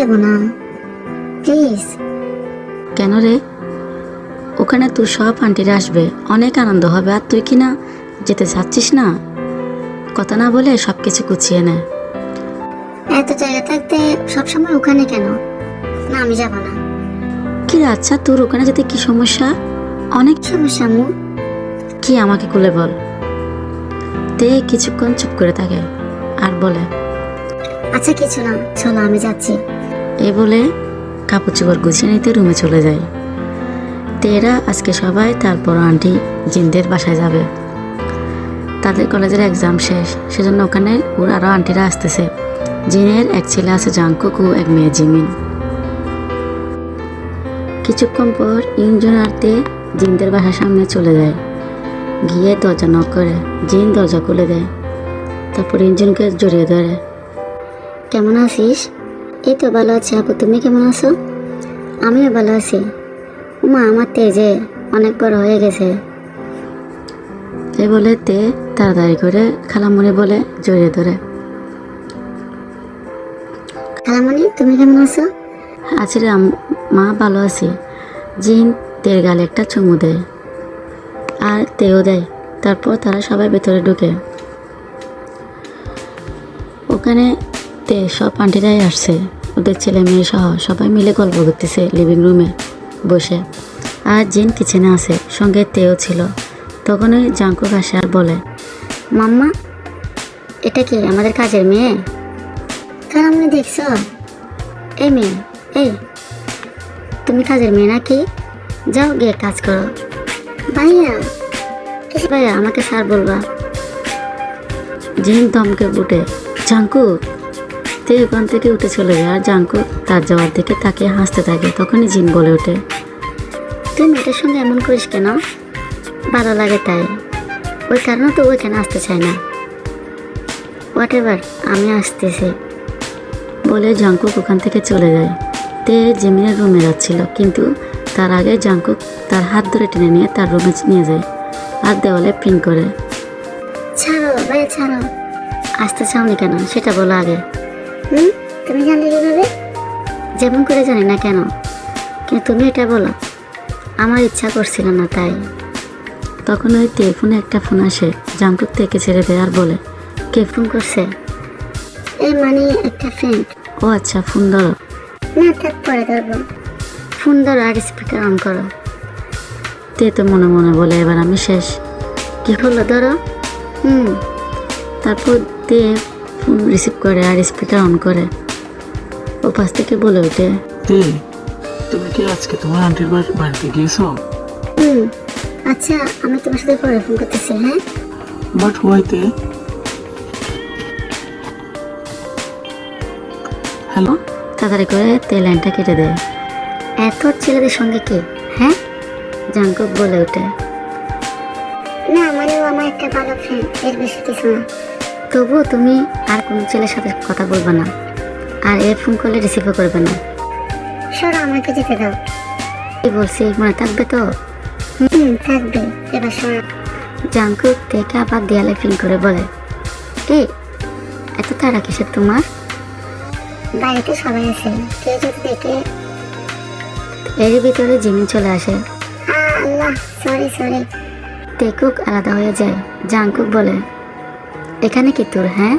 যাব না। প্লিজ কেন রে? ওখানে তোর সব আন্টিরা আসবে। অনেক আনন্দ হবে। আর তুই কি না যেতে চাচ্ছিস না? কথা না বলে সব কিছু গুছিয়ে নে। এত জায়গা থাকতে সবসময় ওখানে কেন? না আমি যাব না। কি রে, আচ্ছা তোর ওখানে যেতে কি সমস্যা? অনেক সমস্যা মু কি আমাকে খুলে বল। তে কিছুক্ষণ চুপ করে থাকে। আর বলে। আচ্ছা কিছু না। চলো আমি যাচ্ছি। এ বলে কাপড় চোপড় গুছিয়ে নিতে রুমে চলে যায়। তেরা আজকে সবাই তারপর আন্টি জিনদের বাসায় যাবে। তাদের কলেজের এক্সাম শেষ, সেজন্য ওখানে ওর আরও আন্টিরা আসতেছে। জিনের এক ছেলে আছে জাংকুক ও এক মেয়ে জিমিন। কিছুক্ষণ পর ইঞ্জন আরতে জিনদের বাসার সামনে চলে যায়। গিয়ে দরজা নক করে, জিন দরজা খুলে দেয়। তারপর ইঞ্জনকে জড়িয়ে ধরে। কেমন আছিস? এই তো ভালো আছি আপু তুমি কেমন আছো? আমিও ভালো আছি। উমা আমার তেজে অনেক বড় হয়ে গেছে। এ বলে তে তাড়াতাড়ি করে খালামুনি বলে জড়িয়ে ধরে। খালামণি তুমি কেমন আছো? আছি রে মা ভালো আছি। জিন তের গালে একটা চুমু দেয়। আর তেও দেয়। তারপর তারা সবাই ভেতরে ঢুকে। ওখানে তে সব আন্টিরাই আসছে। ওদের ছেলে মেয়ে সহ সবাই মিলে গল্প করতেছে লিভিং রুমে বসে। আর জিন কিচেনে আছে, সঙ্গে তেও ছিল। তখনই জাঙ্কুক আসে আর বলে, মাম্মা, এটা কি আমাদের কাজের মেয়ে? খালামণি দেখছ? এই মেয়ে, এই, তুমি কাজের মেয়ে নাকি? যাও গিয়ে কাজ করো। ভাইয়া? ভাইয়া, আমাকে স্যার বলবা। জিন দমকে উঠে জাঙ্কু তে ওখান থেকে উঠে চলে যায় আর জাঙ্কু তার যাওয়ার দিকে তাকে হাসতে থাকে, তখনই জিন বলে ওঠে, তুই মেয়েটার সঙ্গে এমন করিস কেন? ভালো লাগে তাই। ওই কারণে তো ওইখানে আসতে চায় না। হোয়াট এভার আমি আসতেছি। বলে জাঙ্কুক ওখান থেকে চলে যায়। তে জিমিনের রুমে যাচ্ছিল, কিন্তু তার আগে জাঙ্কুক তার হাত ধরে টেনে নিয়ে তার রুমে নিয়ে যায় আর দেওয়ালে পিন করে। ছাড়ো, ভাই, ছাড়ো। আসতে চাওনি কেন? সেটা বলো আগে। হুম? তুমি জানলে কীভাবে? যেমন করে জানি না কেন কিন্তু তুমি এটা বলো। আমার ইচ্ছা করছিল না তাই। তখন ওই তে ফোনে একটা ফোন আসে জাঙ্কুক থেকে ছেড়ে দেয় আর বলে কে ফোন করছে? এই মানে একটা ফ্রেন্ড ও আচ্ছা ফোন ধরো। না থাক পরে ধরবো। ফোন ধরো আর স্পিকার অন করো। তে তো মনে মনে বলে এবার আমি শেষ। কি হলো ধরো। হুম। তারপর তে ফোন রিসিভ করে আর স্পিকার অন করে। ও পাশ থেকে বলে ওঠে। তুমি কি আজকে তোমার আন্টির বাড়িতে গিয়েছো? হুম আচ্ছা আমি তোমার সাথে পরে ফোন করতেছি হ্যাঁ? বাট হোয়াইতে হ্যালো তাড়াতাড়ি করে তে লাইনটা কেটে দেয় এত ছেলেদের সঙ্গে কি হ্যাঁ? জাঙ্কুক বলে ওঠে। না মানে ও আমার একটা ভালো ফ্রেন্ড এর বেশি কিছু না। তবুও তুমি আর কোনো ছেলের সাথে কথা বলবে না। আর এর ফোন করলে রিসিভও করবে না। সরো আমাকে যেতে দাও। কি বলছি মনে থাকবে তো? হুম থাকবে। এবার সরো। জাঙ্কুক থেকে আবার দেয়ালে ফিন করে বলে এই এত তাড়া কিসের তোমার? বাড়িতে সবাই আছে। কেউ যদি দেখে। এর ভিতরে জিমিন চলে আসে। আল্লাহ সরি সরি। টেকুক আলাদা হয়ে যায়। জাঙ্কুক বলে এখানে কি তোর হ্যাঁ?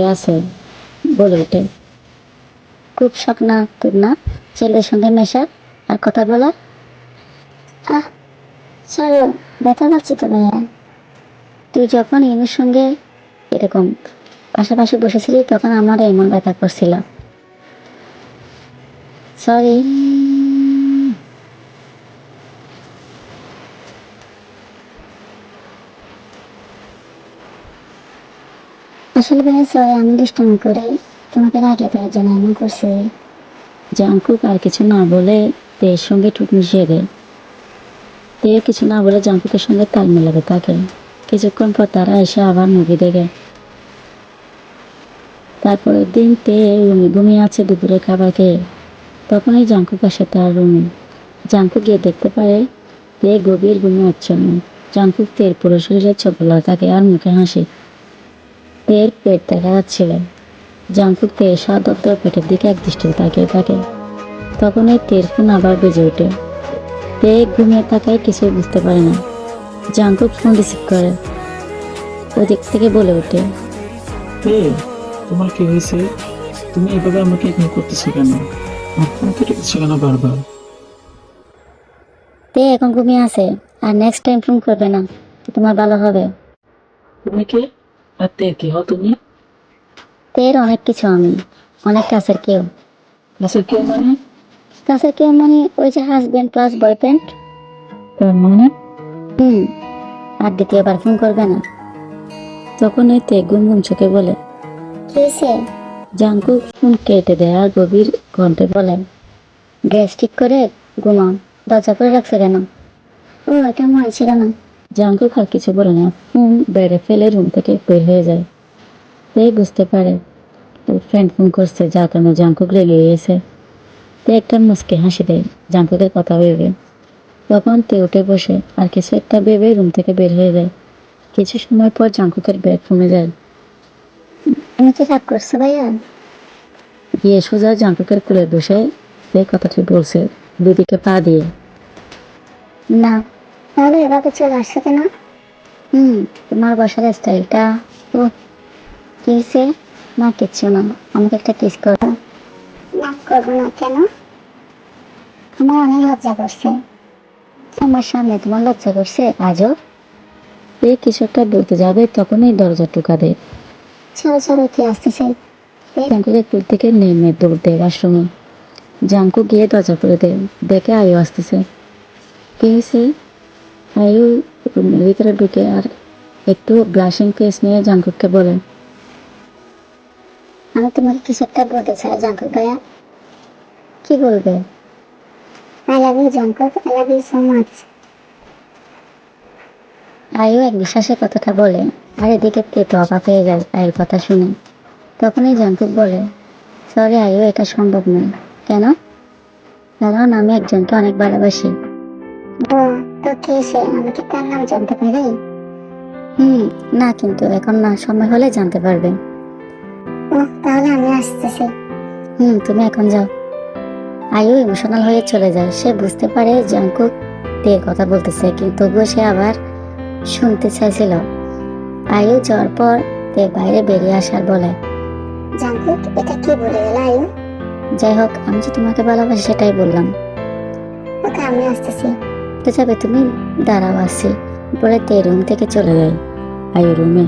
আছে। বলে ওঠে। খুব শখ না তোর না। ছেলের সঙ্গে আর কথা আহ ব্যথা পাচ্ছি তো ভাইয়া। তুই যখন ইনুর সঙ্গে এরকম পাশাপাশি বসেছিলি, তখন আমার এমন ব্যথা করছিল। সরি আসলে ভাইয়া সরি আমি দুষ্টামি করে তোমাকে রাখলে তার জন্য এমন করছি জাঙ্কুক আর কিছু না বলে তের সঙ্গে ঠুট মিশিয়ে দেয়। তে কিছু না বলে জাঙ্কুকের সঙ্গে তাল মেলাতে থাকে কিছুক্ষণ পর তারা এসে আবার মুভি দেখে। তারপরের দিন তে রুমে ঘুমিয়ে আছে দুপুরে খাবার খেয়ে। তখনই জাঙ্কুক আসে তার রুমে। জাঙ্কুক গিয়ে দেখতে পারে তে গভীর ঘুমে আচ্ছন্ন। জাঙ্কুক তের পুরো শরীরে চপলা থাকে আর মুখে হাসি। তের পেট দেখা যাচ্ছিল। জাঙ্কুক তের সদত্ত পেটের দিকে এক দৃষ্টিতে তাকিয়ে থাকে। তখনই তের ফোন আবার বেজে ওঠে। তে ঘুমিয়ে থাকায় কিছুই বুঝতে পারে না। জাঙ্কুক ফোন রিসিভ করে। ওদিক থেকে বলে ওঠে এই তোমার কি হয়েছে? তুমি এভাবে আমাকে ইগনোর করতেছো কেন? আমার ফোন কেন বারবার? তে এখন ঘুমিয়ে আছে আর নেক্সট টাইম ফোন করবে না। তোমার ভালো হবে। তুমি কে? আর তে কি হও তুমি? তের অনেক কিছু আমি অনেক কাছের কেউ। ক্লাসের কে মানে? কাছের কেউ মানে ওই যে হাজবেন্ড প্লাস বয়ফ্রেন্ড তার মানে? হুম আর দ্বিতীয়বার ফোন করবে না। তখনই তে গুম গুম চোখে বলে কি হয়েছে? জাঙ্কুক ফোন কেটে দেয় আর গভীর কণ্ঠে বলে গ্যাস ঠিক করে ঘুমাও দরজা করে রাখছে কেন? ও এটা মনে ছিল না। জাঙ্কুক আর কিছু বলে না। ফোন বেড়ে ফেলে রুম থেকে বের হয়ে যায়। তে বুঝতে পারে ওর ফ্রেন্ড ফোন করছে যার কারণে জাঙ্কুক রেগে গিয়েছে। তে একটা মুসকে হাসি দেয় জাঙ্কুকের কথা ভেবে। তখন তে উঠে বসে আর কিছু একটা ভেবে রুম থেকে বের হয়ে যায়। কিছু সময় পর জাঙ্কুকের ব্যাগ কমে যায়। রাগ করছ ভাইয়া? গিয়ে সোজা জাঙ্কুকের কোলে বসে সে কথাটি বলছে দুদিকে পা দিয়ে। না তাহলে এভাবে চলে আসছে কেন? হুম তোমার বসার স্টাইলটা। ও কি হয়েছে না কিচ্ছু না। আমাকে একটা কিস করো। না করব না কেন? আমার অনেক লজ্জা করছে। আমার সামনে তোমার লজ্জা করছে? আজও? সে কিছু একটা বলতে যাবে তখনই দরজা টুকা দেয় ছোট ছোট কি আসতেছে জাঙ্কুকের কুল থেকে নেমে দৌড় দেয় ওয়াশরুমে জাঙ্কু গিয়ে দরজা করে দেয়। দেখে আয়ু আসতেছে। কি হয়েছে আয়ু রুমের ভিতরে ঢুকে আর একটু ব্লাশিং ফেস নিয়ে জাঙ্কুককে বলে আমি তোমাকে কিছু একটা বলতে চাই জাঙ্কুক ভাইয়া। কি বলবে? I love you Jungkook I love you so much আয়ু এক বিশ্বাসের কথাটা বলে আর এদিকে তেতো অবাক হয়ে যায় আয়ের কথা শুনে। তখনই জাঙ্কুক বলে সরি আয়ু এটা সম্ভব নয়। কেন? কারণ আমি একজনকে অনেক ভালোবাসি। তো কে সে? আমি কি তার নাম জানতে পারি? হুম না কিন্তু এখন না সময় হলে জানতে পারবে। ও তাহলে আমি আসতেছি। হুম তুমি এখন যাও। আয়ু ইমোশনাল হয়ে চলে যায়। সে বুঝতে পারে জাঙ্কুক তে কথা বলতেছে কিন্তু তবুও সে আবার শুনতে চাইছিল। আয়ু যাওয়ার পর তে বাইরে বেরিয়ে আসার বলে জাঙ্কুক এটা কি বলে গেল আয়ু? যাই হোক আমি যে তোমাকে ভালোবাসি সেটাই বললাম। ওকে আমি আসতেছি। তো যাবে তুমি? দাঁড়াও আসছি বলে তে রুম থেকে চলে যায় আয়ু রুমে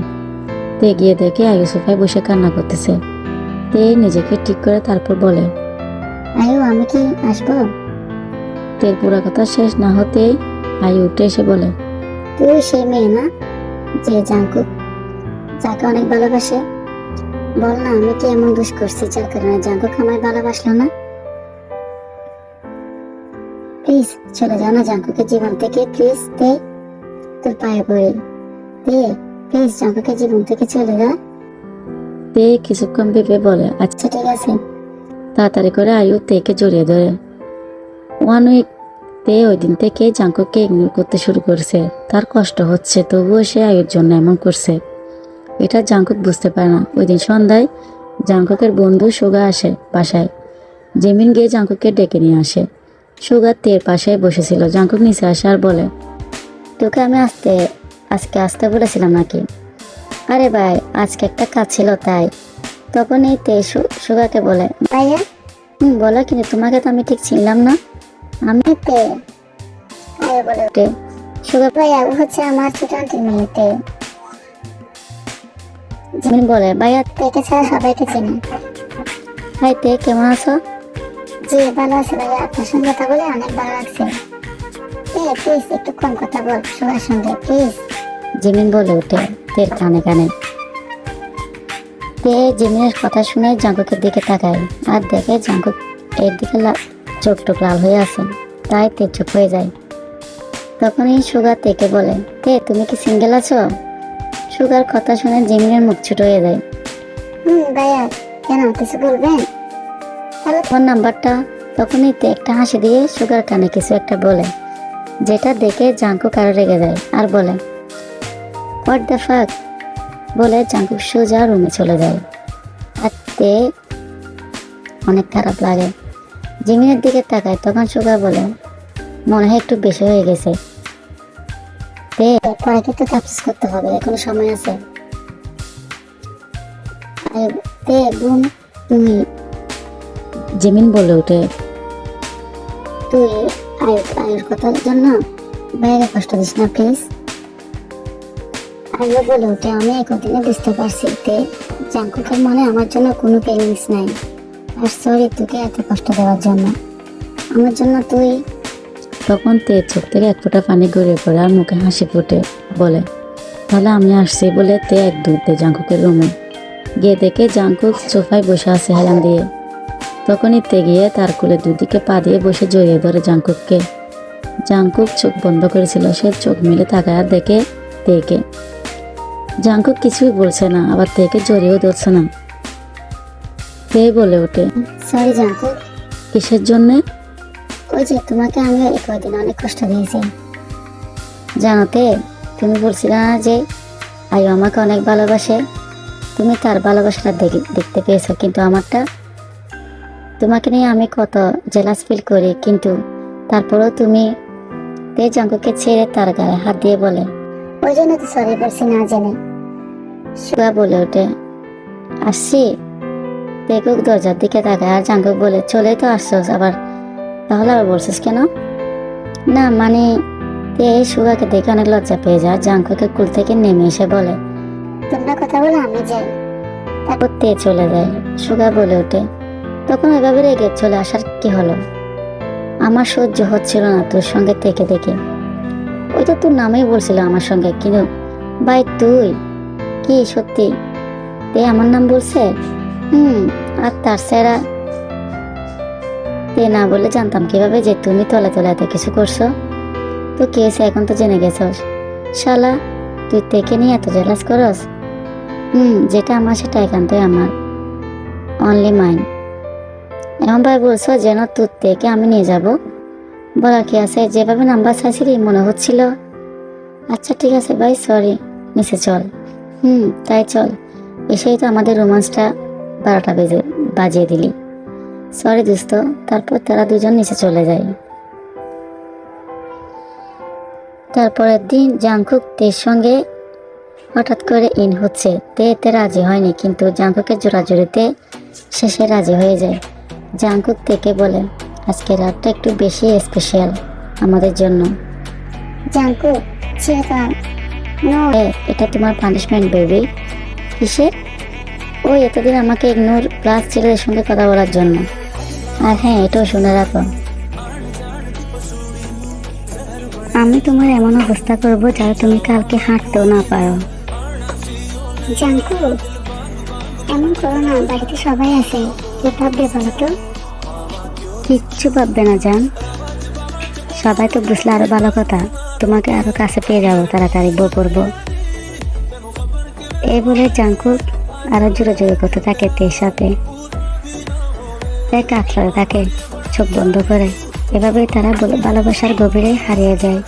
তে গিয়ে দেখে আয়ু সোফায় বসে কান্না করতেছে। তে নিজেকে ঠিক করে তারপর বলে আয়ু আমি কি আসব? তের পুরো কথা শেষ না হতেই আয়ু উঠে এসে বলে তুই সেই মেয়ে না যে জাঙ্কুক যাকে অনেক ভালোবাসে? বল না আমি কি এমন দোষ করছি যার কারণে জাঙ্কুক আমায় ভালোবাসলো না? প্লিজ চলে যাও না জাঙ্কুকের জীবন থেকে প্লিজ দে। তোর পায়ে পড়ে। দে প্লিজ জাঙ্কুকের জীবন থেকে চলে যা। তে কিছুক্ষণ ভেবে বলে আচ্ছা ঠিক আছে। তাড়াতাড়ি করে আয়ু তেকে জড়িয়ে ধরে। ওয়ান উইক তে ওই দিন থেকে জাঙ্কুককে ইগনোর করতে শুরু করছে। তার কষ্ট হচ্ছে তবুও সে আয়ুর জন্য এমন করছে। এটা জাঙ্কুক বুঝতে পারে না। ওই দিন সন্ধ্যায় জাঙ্কুকের বন্ধু সুগা আসে বাসায়। জেমিন গিয়ে জাঙ্কুককে ডেকে নিয়ে আসে। সুগা তের পাশে বসেছিল। জাঙ্কুক নিচে আসে আর বলে, তোকে আমি আসতে আজকে আসতে বলেছিলাম নাকি? আরে ভাই, আজকে একটা কাজ ছিল তাই। তখন এই তে সুগাকে বলে, ভাইয়া, হুম, বলো কিন্তু তোমাকে তো আমি ঠিক চিনলাম না। আমি তে বলে সুগা ভাইয়া হচ্ছে আমার জিমিন বলে, ভাইয়া, তেকে ছাড়া সবাইকে চিনি। ভাই, তে কেমন আছো? জি ভালো আছি ভাইয়া আপনার সঙ্গে কথা বলে অনেক ভালো লাগছে। এ প্লিজ একটু কম কথা বল সবার সঙ্গে প্লিজ জিমিন বলে ওঠে তের কানে কানে। তে জিমিনের কথা শুনে জাঙ্কুকের দিকে তাকায় আর দেখে জাঙ্কুক এর দিকে চোখ টোক লাল হয়ে আছে। তাই তে চুপ হয়ে যায়। তখনই সুগার তেকে বলে তে তুমি কি সিঙ্গেল আছো? সুগার কথা শুনে জিমিনের মুখ ছোট হয়ে যায়। হুম ভাইয়া কেন কিছু বলবেন? ফোন নাম্বারটা তখনই একটা হাসি দিয়ে সুগার কানে কিছু একটা বলে, যেটা দেখে জাঙ্কু কারও রেগে যায় আর বলে হোয়াট দ্য ফাক বলে জাঙ্কু সোজা রুমে চলে যায়। আর তে অনেক খারাপ লাগে। জিমিনের দিকে তাকায় তখন সুগার বলে, মনে হয় একটু বেশি হয়ে গেছে। পরে করতে হবে, এখনও সময় আছে। তুমি জিমিন বলে ওঠে। তুই আয়ুর আয়ুর কথার জন্য বাইরে কষ্ট দিস না প্লিজ। আয়ু বলে ওঠে আমি একদিনে বুঝতে পারছি তে জাঙ্কুকের মনে আমার জন্য কোনো ফিলিংস নাই। আর সরি তোকে এত কষ্ট দেওয়ার জন্য। আমার জন্য তুই তখন তে চোখ থেকে এক ফোঁটা পানি গড়িয়ে পড়ে আর মুখে হাসি ফুটে বলে তাহলে আমি আসছি বলে তে এক দূরতে জাঙ্কুকের রুমে। গিয়ে দেখে জাঙ্কুক সোফায় বসে আছে হেলান দিয়ে। তখনই তে গিয়ে তার কোলে দুদিকে পা দিয়ে বসে জড়িয়ে ধরে জাঙ্কুককে জাঙ্কুক চোখ বন্ধ করেছিল সে চোখ মেলে তাকায় আর দেখে তেকে জাঙ্কুক কিছুই বলছে না আবার তেকে জড়িয়েও ধরছে না। তে বলে ওঠে সরি জাঙ্কুক কিসের জন্যে? ওই যে তোমাকে আমি এই কয়দিন অনেক কষ্ট দিয়েছি। জানোতে তুমি বলছিলে না যে আয়ু আমাকে অনেক ভালোবাসে। তুমি তার ভালোবাসাটা দেখে- দেখতে পেয়েছ কিন্তু আমারটা তোমাকে নিয়ে আমি কত জেলাস ফিল করি কিন্তু তারপরেও তুমি তে জাঙ্কুকে ছেড়ে তার গায়ে হাত দিয়ে বলে ওই জন্য তো সরি বলছি না জেনে। সুগা বলে ওঠে। আসছি। দেখুক দরজার দিকে তাকায় আর জাঙ্কুক বলে চলে তো আসছোস আবার তাহলে আবার বলছিস কেন? না মানে তে সুগাকে দেখে অনেক লজ্জা পেয়ে যায় জাঙ্কুকে কুল থেকে নেমে এসে বলে তোমরা কথা বলে আমি যাই। তারপর তে চলে যায়। সুগা বলে ওঠে তখন এভাবে রেগে চলে আসার কি হলো? আমার সহ্য হচ্ছিল না তোর সঙ্গে থেকে দেখে ওইটা তোর নামেই বলছিল আমার সঙ্গে, কিন্তু ভাই তুই? কি সত্যি? তে আমার নাম বলছে? হুম, আর তার সেরা তে না বলে জানতাম কীভাবে যে তুমি তলে তলে এত কিছু করছ। তো কে এখন তো জেনে গেছস? শালা, তুই তেকে নিয়ে এত জেলাস করস? হুম, যেটা আমার সেটা একান্তই আমার। অনলি মাইন ভাই বলছো যেন তোর থেকে আমি নিয়ে যাব। বলা কি আছে? যেভাবে নাম্বার চাইছিলি, মনে হচ্ছিল। আচ্ছা ঠিক আছে ভাই সরি নিচে চল। হুম, তাই চল। এসেই তো আমাদের রোমান্সটা বারোটা বেজে, বাজিয়ে দিলি। সরি দোস্ত, তারপর তারা দুজন নিচে চলে যায়। তারপরের দিন জাংকুক তের সঙ্গে হঠাৎ করে ইন হচ্ছে। তে এতে রাজি হয়নি, কিন্তু জাংকুকের জোড়াজুড়িতে শেষে রাজি হয়ে যায়। জাংকুক থেকে বলে আজকে রাতটা একটু বেশি স্পেশাল আমাদের জন্য। জাংকুক এটা তোমার পানিশমেন্ট বেবি কিসের? ওই এতদিন আমাকে ইগনোর প্লাস ছেলেদের সঙ্গে কথা বলার জন্য। আর হ্যাঁ এটাও শুনে রাখো। আমি তোমার এমন অবস্থা করব যাতে তুমি কালকে হাঁটতেও না পারো। জাঙ্কু এমন করো না বাড়িতে সবাই আছে। তো? কিচ্ছু ভাববে না, জান। সবাই তো বুঝলে আরও ভালো কথা। তোমাকে আরও কাছে পেয়ে যাব, তাড়াতাড়ি বউ করব এই বলে জাঙ্কুক আরও জোরে জোরে করতে থাকে তের সাথে। এক থাকে, চোখ বন্ধ করে। এভাবে তারা ভালোবাসার গভীরে হারিয়ে যায়।